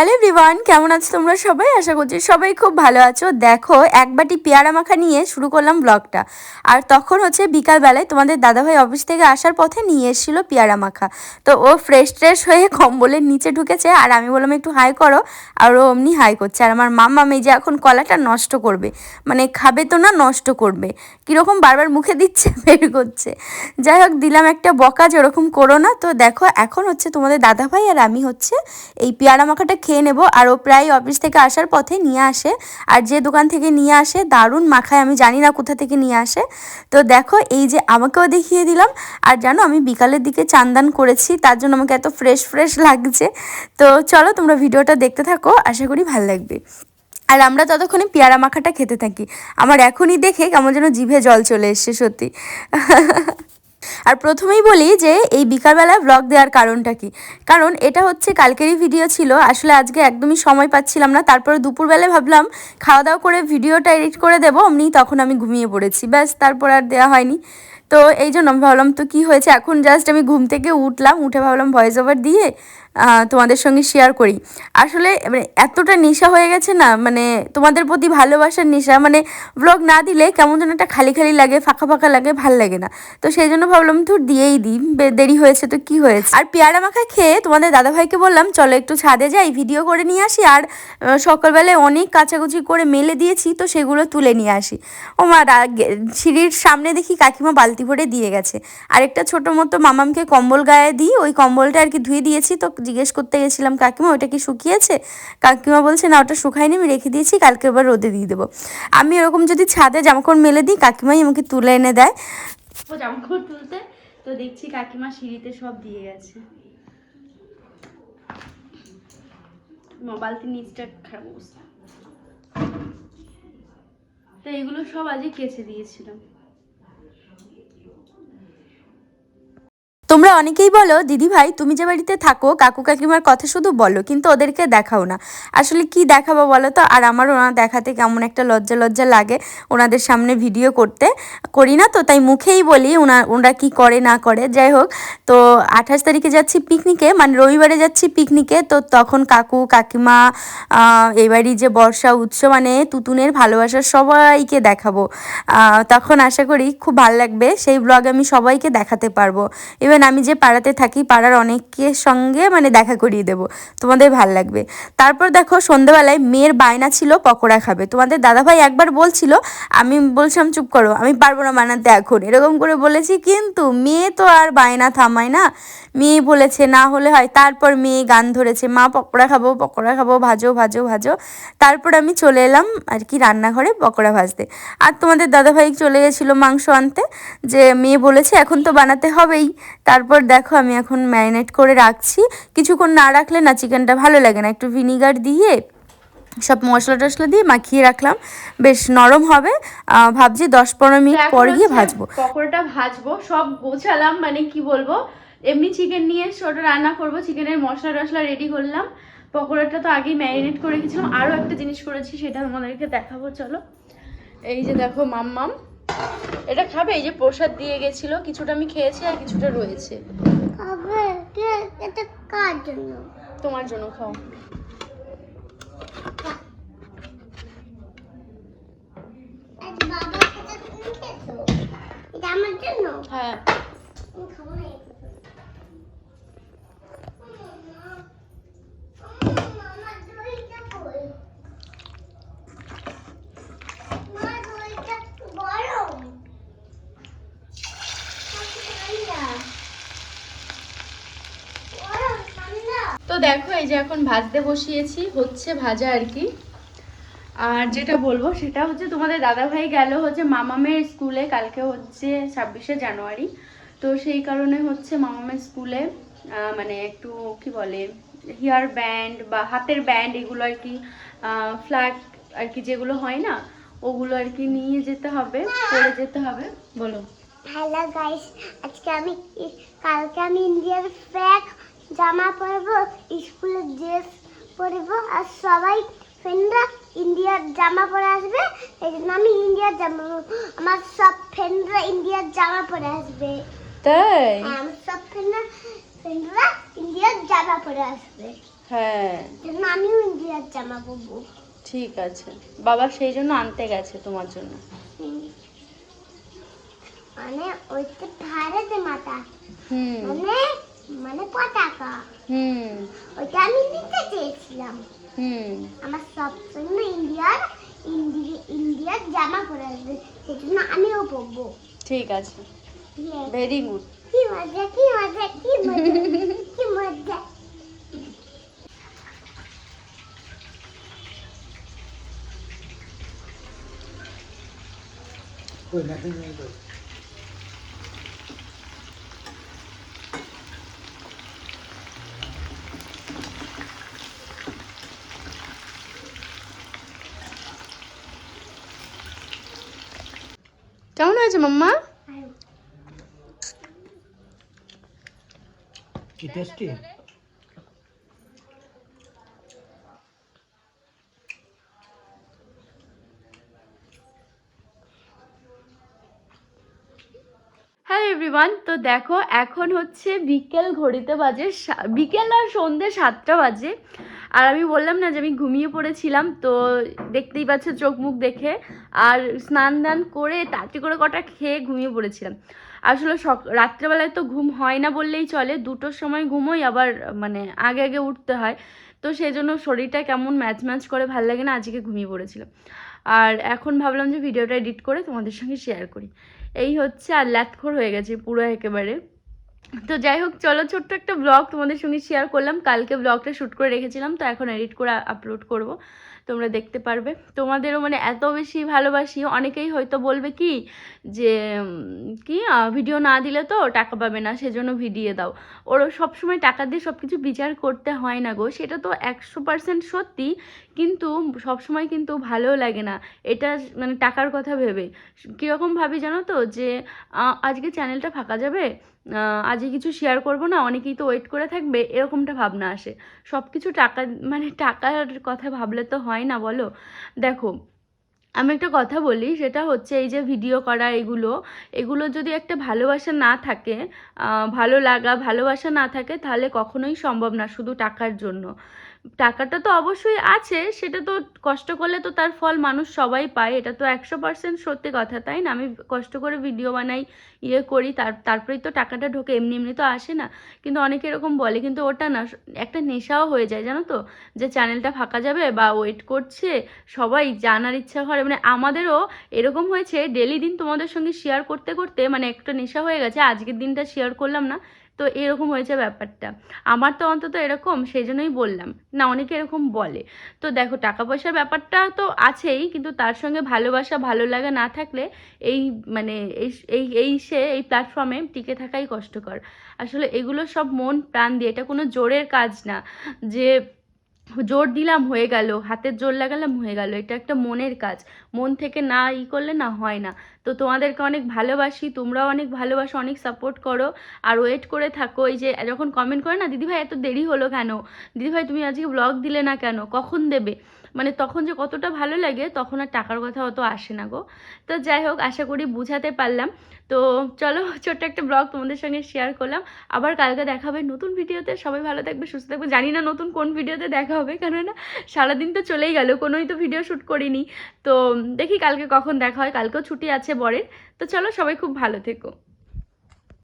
Hello everyone কেমন আছো তোমরা সবাই? আশা করছি সবাই খুব ভালো আছো। দেখো, এক বাটি পেয়ারা মাখা নিয়ে শুরু করলাম ব্লগটা আর তখন হচ্ছে বিকালবেলায় তোমাদের দাদাভাই অফিস থেকে আসার পথে নিয়ে এসেছিল পেয়ারা মাখা। তো ও ফ্রেশ ট্রেশ হয়ে কম্বলের নিচে ঢুকেছে আর আমি বললাম, একটু হাই করো। আর ও অমনি হাই করছে। আর আমার মাম্মা মেয়ে যে এখন কলাটা নষ্ট করবে মানে খাবে তো না, নষ্ট করবে। কীরকম বারবার মুখে দিচ্ছে, বের করছে। যাই হোক, দিলাম একটা বকা যে ওরকম করো না তো দেখো, এখন হচ্ছে তোমাদের দাদাভাই আর আমি হচ্ছে এই পেয়ারা মাখাটা খেয়ে নেব। আর ও প্রায় অফিস থেকে আসার পথে নিয়ে আসে। আর যে দোকান থেকে নিয়ে আসে, দারুণ মাখায়। আমি জানি না কোথা থেকে নিয়ে আসে। তো দেখো, এই যে আমাকেও দেখিয়ে দিলাম। আর জানো, আমি বিকালের দিকে চান্দান করেছি। তার জন্য আমাকে এত ফ্রেশ ফ্রেশ লাগছে। তো চলো, তোমরা ভিডিওটা দেখতে থাকো। আশা করি ভালো লাগবে। আর আমরা ততক্ষণে পেয়ারা মাখাটা খেতে থাকি। আমার এখনই দেখে কেমন যেন জিভে জল চলে এসছে, সত্যি। আর প্রথমেই বলি যে এই বিকালবেলা ব্লগ দেওয়ার কারণটা কি? কারণ এটা হচ্ছে কালকেরই ভিডিও ছিল, আসলে আজকে একদমই সময় পাচ্ছিলাম না, তারপর দুপুরবেলায় ভাবলাম খাওয়া দাওয়া করে ভিডিওটা এডিট করে দেবো, অমনি তখন আমি ঘুমিয়ে পড়েছি, ব্যাস তারপর আর দেওয়া হয়নি। তো এই জন্য আমি ভাবলাম তো কী হয়েছে, এখন জাস্ট আমি ঘুম থেকে উঠলাম, উঠে ভাবলাম ভয়েস ওভার দিয়ে তোমাদের সঙ্গে শেয়ার করি। আসলে মানে এতটা নেশা হয়ে গেছে না মানে তোমাদের প্রতি ভালোবাসার নেশা মানে ব্লগ না দিলে কেমন যেন একটা খালি খালি লাগে, ফাঁকা ফাঁকা লাগে, ভালো লাগে না। তো সেই জন্য ভাবলাম তো দিয়েই দিই দেরি হয়েছে তো কি হয়েছে? আর পেয়ারা মাখা খেয়ে তোমাদের দাদাভাইকে বললাম, চলো একটু ছাদে যাই ভিডিও করে নিয়ে আসি, আর সকালবেলায় অনেক কাচাকুচি করে মেলে দিয়েছি, তো সেগুলো তুলে নিয়ে আসি। ও মা সিঁড়ির সামনে দেখি কাকিমা বালতি ভরে দিয়ে গেছে। আর একটা ছোট মতো মামামকে কম্বল গায়ে দিই, ওই কম্বলটা আর কি ধুয়ে দিয়েছি, তো জিজ্ঞেস করতে গেছিলাম, কাকিমা, ওটা কি শুকিয়েছে? কাকিমা বলছে, না, ওটা শুকায়নি, আমি রেখে দিয়েছি, কালকে এবার রোদে দিয়ে দেবো। আমি এরকম যদি ছাদে জামাকাপড় মেলে দিই, কাকিমাই আমাকে তুলে এনে দেয়। ও জামা তুলতে? তো দেখছি কাকিমা সিঁড়িতে সব দিয়ে গেছে। নিচটা খারাপ অবস্থা। তো এগুলো সব আজকে কেচে দিয়েছিলাম। তোমরা অনেকেই বলো, দিদি ভাই, তুমি যে বাড়িতে থাকো, কাকু কাকিমার কথা শুধু বলো, কিন্তু ওদেরকে দেখাও না। আসলে কি দেখাবো বলো তো? আর আমার ওনার দেখাতে কেমন একটা লজ্জা লজ্জা লাগে ওনাদের সামনে ভিডিও করতে। করি না তো, তাই মুখেই বলি ওনা, ওনারা কি করে, না করে। যাই হোক, তো আঠাশ তারিখে যাচ্ছি পিকনিকে মানে রবিবারে যাচ্ছি পিকনিকে তো তখন কাকু, কাকিমা এবারই যে বর্ষা উৎস মানে তুতুনের ভালোবাসা সবাইকে দেখাবো। তখন আশা করি খুব ভালো লাগবে, সেই ব্লগ আমি সবাইকে দেখাতে পারব। ইভেন আমি যে পাড়াতে থাকি, পাড়ার অনেকের সঙ্গে মানে দেখা করিয়ে দেবো। তোমাদের ভালো লাগবে। তারপর দেখো সন্ধ্যেবেলায় মেয়ের বায়না ছিল, পকোড়া খাবে। তোমাদের দাদাভাই একবার বলছিল, আমি বলছিলাম, চুপ করো, আমি পারব না বানাতে এখন। এরকম করে বলেছি, কিন্তু মেয়ে তো আর বায়না থামায় না। মেয়ে বলেছে, না হলে হয়। তারপর মেয়ে গান ধরেছে, মা, পকোড়া খাব পকোড়া খাব, ভাজো ভাজো ভাজো। তারপর আমি চলে এলাম আর কি রান্নাঘরে পকোড়া ভাজতে। আর তোমাদের দাদাভাই চলে গেছিল মাংস আনতে, যে মেয়ে বলেছে, এখন তো বানাতে হবেই। তারপর দেখো আমি এখন ম্যারিনেট করে রাখছি। কিছুক্ষণ না রাখলে না চিকেনটা ভালো লাগে না। একটু ভিনিগার দিয়ে সব মশলা টশলা দিয়ে মাখিয়ে রাখলাম। বেশ নরম হবে। ভাবছি দশ পনেরো মিনিট পর গিয়ে ভাজবো। পকোড়াটা ভাজবো। সব গোছালাম মানে কি বলব? এমনি চিকেন নিয়ে ওটা রান্না করব। চিকেনের মশলা টশলা রেডি করলাম। পকোড়াটা তো আগেই ম্যারিনেট করে রেখেছিলাম আরও একটা জিনিস করেছি সেটা আমাদেরকে দেখাবো। চলো। এই যে দেখো মাম্মাম। এটা খাবে? এই যে প্রসাদ দিয়ে গেছিল কিছুটা আমি খেয়েছি আর কিছুটা রয়েছে। খাবে কে- এটা কার জন্য? তোমার জন্য খাও। হ্যাঁ আমি খাব না এটা। মামা, দইটা কই? মা, দইটা গরম। ঠান্ডা। গরম, ঠান্ডা। তো দেখো, এই যে এখন ভাজতে বসিয়েছি, হচ্ছে ভাজা আর কি। আর যেটা বলব সেটা হচ্ছে, তোমাদের দাদাভাই গেল হচ্ছে মামামের স্কুলে, কালকে হচ্ছে ছাব্বিশে জানুয়ারি। তো সেই কারণে হচ্ছে মামামের স্কুলে মানে একটু কি বলে, হেয়ার ব্যান্ড বা হাতের ব্যান্ড এগুলো আর কি ফ্ল্যাগ আর কি যেগুলো হয় না, ওগুলো আর কি নিয়ে যেতে হবে পরে যেতে হবে। বলো। হ্যালো গাইস আজকে আমি, কালকে আমি ইন্ডিয়ার ফ্ল্যাগ জামা পরবো স্কুলের ড্রেস পরবো আর সবাই ফ্রেন্ডরা ইন্ডিয়ার জামা পরে আসবে। এই জন্য আমি ইন্ডিয়ার জামা পরবো। আমার সব ফ্রেন্ডরা ইন্ডিয়ার জামা পরে আসবে। তাই? হ্যাঁ, আমার সব ফ্রেন্ডরা ফ্রেন্ডরা ইন্ডিয়ার জামা পরে আসবে। হ্যাঁ। জন্য আমিও জামা পরবো। ঠিক আছে। বাবা সেই জন্য আনতে গেছে তোমার জন্য। মানে ওইটা ভারতে মাতা। হুম। মানে মানে পতাকা। হুম। ওইটা আমি নিতে চেয়েছিলাম। হুম। আমার সবসময় ইন্ডিয়ার ইন্ডিয়া ইন্ডিয়ার জামা পরে আসবে। সেজন্য আমিও পরবো। ঠিক আছে. ভেরি গুড কি মজা কি মজা কি মজা কি মজা। কেমন হয়েছে মাম্মা? কি টেস্টি হ্যালো এভরিওয়ান তো দেখো এখন হচ্ছে বিকেল ঘড়িতে বাজে বিকেল আর সন্ধে সাতটা বাজে। আর আমি বললাম না যে আমি ঘুমিয়ে পড়েছিলাম, তো দেখতেই পাচ্ছ চোখ মুখ দেখে। আর স্নান দান করে তাড়াতাড়ি করে কটা খেয়ে ঘুমিয়ে পড়েছিলাম। আসলে সক, রাত্রেবেলায় তো ঘুম হয় না বললেই চলে, দুটোর সময় ঘুমোই, আবার মানে আগে আগে উঠতে হয়। তো সেই জন্য শরীরটা কেমন ম্যাচ ম্যাচ করে ভালো লাগে না, আজকে ঘুমিয়ে পড়েছিলাম। আর এখন ভাবলাম যে ভিডিওটা এডিট করে তোমাদের সঙ্গে শেয়ার করি। এই হচ্ছে আর ল্যাথখোর হয়ে গেছে, পুরো একেবারে। তো যাই হোক, চলো ছোট্ট একটা ব্লগ তোমাদের সঙ্গে শেয়ার করলাম। কালকে ব্লগটা শ্যুট করে রেখেছিলাম, তো এখন এডিট করে আপলোড করব। তোমরা দেখতে পারবে। তোমাদেরও মানে এত বেশি ভালোবাসি। অনেকেই হয়তো বলবে কি, যে কি ভিডিও না দিলে তো টাকা পাবে না, সেজন্য ভিডিও দাও। ওর সবসময় টাকা দিয়ে সব কিছু বিচার করতে হয় না গো। সেটা তো একশো পার্সেন্ট সত্যি। কিন্তু সবসময় কিন্তু ভালো লাগে না। এটা মানে টাকার কথা ভেবে। কীরকম ভাবি জানো তো, যে আজকে চ্যানেলটা ফাঁকা যাবে? আজকে কিছু শেয়ার করব না, অনেকেই তো ওয়েট করে থাকবে, এরকমটা ভাবনা আসে। সব কিছু টাকা মানে টাকার কথা ভাবলে তো হয় না, বলো? দেখো, আমি একটা কথা বলি, সেটা হচ্ছে এই যে ভিডিও করা এগুলো এগুলো যদি একটা ভালোবাসা না থাকে ভালো লাগা, ভালোবাসা না থাকে, তাহলে কখনোই সম্ভব না, শুধু টাকার জন্য। টাকাটা তো অবশ্যই আছে, সেটা তো কষ্ট করলে তো তার ফল মানুষ সবাই পায়, এটা তো একশো পার্সেন্ট সত্যি কথা, তাই না? আমি কষ্ট করে ভিডিও বানাই ইয়ে করি, তার, তারপরেই তো টাকাটা ঢোকে, এমনি এমনি তো আসে না। কিন্তু অনেকে এরকম বলে, কিন্তু ওটা না, একটা নেশাও হয়ে যায়, জানো তো? যে চ্যানেলটা ফাঁকা যাবে বা ওয়েট করছে, সবাই জানার ইচ্ছা করে মানে আমাদেরও এরকম হয়েছে ডেলি দিন তোমাদের সঙ্গে শেয়ার করতে করতে মানে একটা নেশা হয়ে গেছে, আজকের দিনটা শেয়ার করলাম না তো এরকম হয়েছে ব্যাপারটা। আমার তো অন্তত এরকম সেই জন্যই বললাম। না, অনেকে এরকম বলে। তো দেখো টাকা পয়সার ব্যাপারটা তো আছেই, কিন্তু তার সঙ্গে ভালোবাসা ভালো লাগা না থাকলে এই মানে এই এই সে, এই প্ল্যাটফর্মে টিকে থাকাই কষ্টকর। আসলে এগুলো সব মন প্রাণ দিয়ে, এটা কোনো জোরের কাজ না যে জোর দিলাম, হয়ে গেল। হাতের জোর লাগালাম, হয়ে গেল। এটা একটা মনের কাজ। মন থেকে না ই করলে না হয় না। তো তোমাদেরকে অনেক ভালোবাসি, তোমরাও অনেক ভালোবাসো, অনেক সাপোর্ট করো। আর ওয়েট করে থাকো, এই যে যখন কমেন্ট করে না, দিদিভাই, এত দেরি হলো কেন? দিদিভাই, তুমি আজকে ব্লগ দিলে না কেন? কখন দেবে? মানে তখন যে কতটা ভালো লাগে, তখন আর টাকার কথা অত আসে না গো। তো যাই হোক, আশা করি বুঝাতে পারলাম। তো চলো, ছোট্ট একটা ব্লগ তোমাদের সঙ্গে শেয়ার করলাম। আবার কালকে দেখা হবে নতুন ভিডিওতে। সবাই ভালো থাকবে, সুস্থ থাকবে। জানি না নতুন কোন ভিডিওতে দেখা হবে, কেননা সারাদিন তো চলেই গেল, কোনোই তো ভিডিও শ্যুট করিনি। তো দেখি কালকে কখন দেখা হয়, কালকেও ছুটি আছে বরের। তো চলো, সবাই খুব ভালো থেকো।